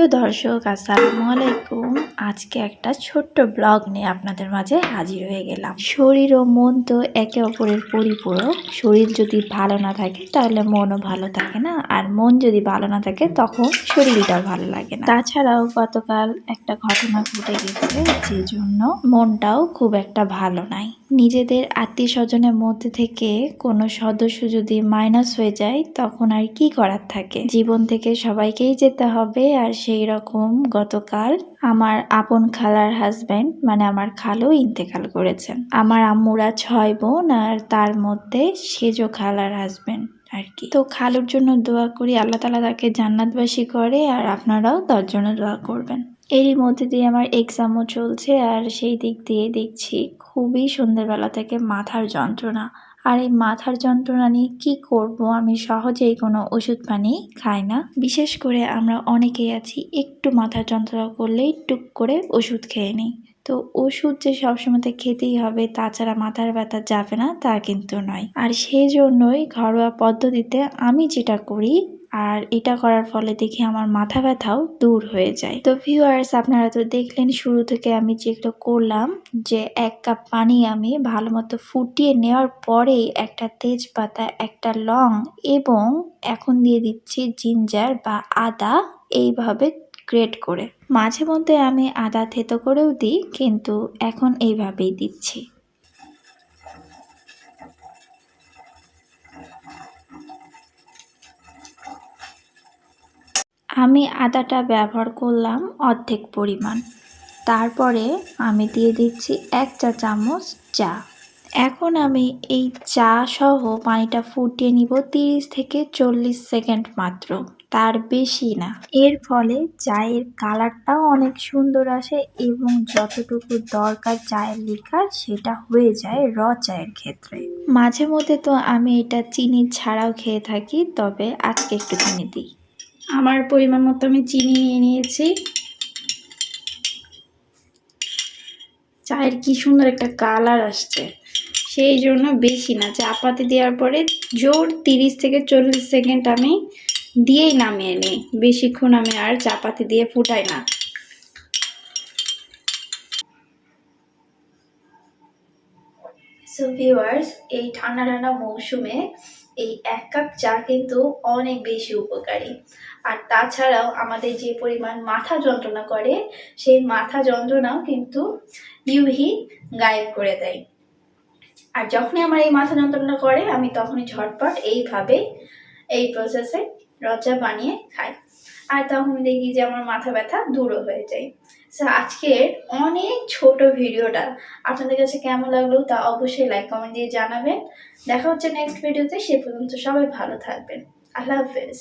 প্রিয় দর্শক, আসসালামু আলাইকুম। আজকে একটা ছোট্ট ব্লগ নিয়ে আপনাদের মাঝে হাজির হয়ে গেলাম। শরীর ও মন তো একে অপরের পরিপূরক। শরীর যদি ভালো না থাকে, তাহলে মনও ভালো থাকে না। আর মন যদি ভালো না থাকে, তখন শরীরটাও ভালো লাগে না। তাছাড়াও গতকাল একটা ঘটনা ঘটে গেছে যে জন্য মনটাও খুব একটা ভালো নাই। নিজেদের আত্মীয় স্বজনের মধ্যে থেকে কোনো সদস্য যদি মাইনাস হয়ে যায়, তখন আর কি করার থাকে? জীবন থেকে সবাইকেই যেতে হবে, আর সেই রকম গতকাল আমার আপন খালার হাজবেন্ড মানে আমার খালু ইন্তেকাল করেছেন। আমার আম্মুরা ছয় বোন আর তার মধ্যে সেজো খালার হাজবেন্ড আর কি। তো খালুর জন্য দোয়া করি, আল্লাহ তালা তাকে জান্নাতবাসী করে আর আপনারাও তার জন্য দোয়া করবেন। এরই মধ্যে দিয়ে আমার এক্সামও চলছে আর সেই দিক দিয়ে দেখছি খুবই সন্ধ্যেবেলা থেকে মাথার যন্ত্রণা। আর এই মাথার যন্ত্রণা নিয়ে কী করব? আমি সহজেই কোনো ওষুধ পানি খাই না। বিশেষ করে আমরা অনেকেই আছি, একটু মাথার যন্ত্রণা করলেই টুক করে ওষুধ খেয়ে নিই। তো ওষুধ যে সবসময়তে খেতেই হবে, তাছাড়া মাথার ব্যথা যাবে না, তা কিন্তু নয়। আর সেই জন্যই ঘরোয়া পদ্ধতিতে আমি যেটা করি আর এটা করার ফলে দেখি আমার মাথা ব্যথাও দূর হয়ে যায়। তো ভিউয়ার্স আপনারা তো দেখলেন শুরু থেকে আমি যেগুলো করলাম, যে এক কাপ পানি আমি ভালো মতো ফুটিয়ে নেওয়ার পরেই একটা তেজপাতা, একটা লং এবং এখন দিয়ে দিচ্ছি জিঞ্জার বা আদা এইভাবে গ্রেট করে। মাঝে মধ্যে আমি আদা থেতো করেও দিই, কিন্তু এখন এইভাবেই দিচ্ছি। আমি আদাটা ব্যবহার করলাম অর্ধেক পরিমাণ। তারপরে আমি দিয়ে দিচ্ছি এক চা চামচ চা। এখন আমি এই চা সহ পানিটা ফুটিয়ে নিব তিরিশ থেকে চল্লিশ সেকেন্ড মাত্র, তার বেশি না। এর ফলে চায়ের কালারটাও অনেক সুন্দর আসে এবং যতটুকু দরকার চায়ের লিকার, সেটা হয়ে যায় র চায়ের ক্ষেত্রে। মাঝে মধ্যে তো আমি এটা চিনি ছাড়াও খেয়ে থাকি, তবে আজকে একটু চিনি দিই। আমার পরিমাণ মতো আমি চিনি নিয়ে নিয়েছি। চায়ের কি সুন্দর একটা কালার আসছে। সেই জন্য বেশি না, চা পাতি দেওয়ার পরে জোর তিরিশ থেকে চল্লিশ সেকেন্ড আমি দিয়েই নামিয়ে নিই। বেশিক্ষণ আমি আর চা পাতি দিয়ে ফুটাই না। সো ভিউয়ার্স এই ঠান্ডা ঠান্ডা মৌসুমে এই এক কাপ চা কিন্তু অনেক বেশি উপকারী। আর তাছাড়াও আমাদের যে পরিমাণ মাথা যন্ত্রণা করে, সেই মাথা যন্ত্রণাও কিন্তু ইউহি গায়েব করে দেয়। আর যখনই আমার এই মাথা যন্ত্রণা করে, আমি তখনই ঝটপট এইভাবে এই প্রসেসে রচা বানিয়ে খাই। আর তখন দেখি যে আমার মাথা ব্যথা দূরও হয়ে যায়। সো আজকের অনেক ছোট ভিডিওটা। আপনাদের কাছে কেমন লাগল তা অবশ্যই লাইক কমেন্ট দিয়ে জানাবেন। দেখা হচ্ছে নেক্সট ভিডিওতে সে পর্যন্ত সবাই ভালো থাকবেন। আল্লাহ হাফেজ।